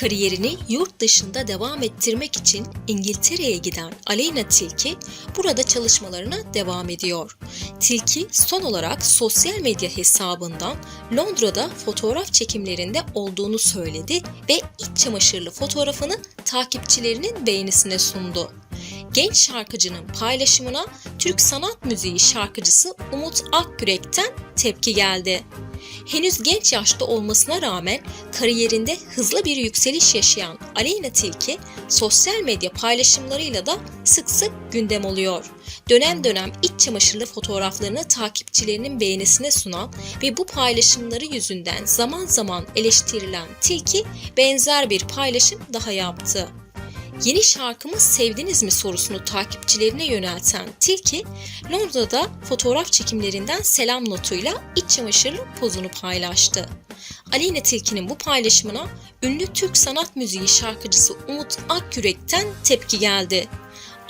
Kariyerini yurt dışında devam ettirmek için İngiltere'ye giden Aleyna Tilki burada çalışmalarına devam ediyor. Tilki son olarak sosyal medya hesabından Londra'da fotoğraf çekimlerinde olduğunu söyledi ve iç çamaşırlı fotoğrafını takipçilerinin beğenisine sundu. Genç şarkıcının paylaşımına Türk sanat müziği şarkıcısı Umut Akgürek'ten tepki geldi. Henüz genç yaşta olmasına rağmen kariyerinde hızlı bir yükseliş yaşayan Aleyna Tilki sosyal medya paylaşımlarıyla da sık sık gündem oluyor. Dönem dönem iç çamaşırlı fotoğraflarını takipçilerinin beğenisine sunan ve bu paylaşımları yüzünden zaman zaman eleştirilen Tilki benzer bir paylaşım daha yaptı. Yeni şarkımı sevdiniz mi sorusunu takipçilerine yönelten Tilki, Londra'da fotoğraf çekimlerinden selam notuyla iç çamaşırlı pozunu paylaştı. Aleyna Tilki'nin bu paylaşımına ünlü Türk sanat müziği şarkıcısı Umut Akgürek'ten tepki geldi.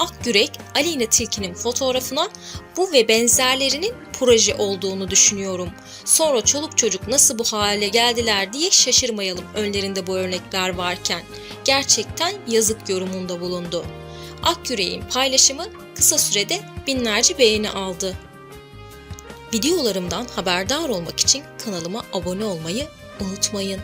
Akgürek, Aleyna Tilki'nin fotoğrafına bu ve benzerlerinin proje olduğunu düşünüyorum. Sonra çoluk çocuk nasıl bu hale geldiler diye şaşırmayalım önlerinde bu örnekler varken. Gerçekten yazık yorumunda bulundu. Akgürek'in paylaşımı kısa sürede binlerce beğeni aldı. Videolarımdan haberdar olmak için kanalıma abone olmayı unutmayın.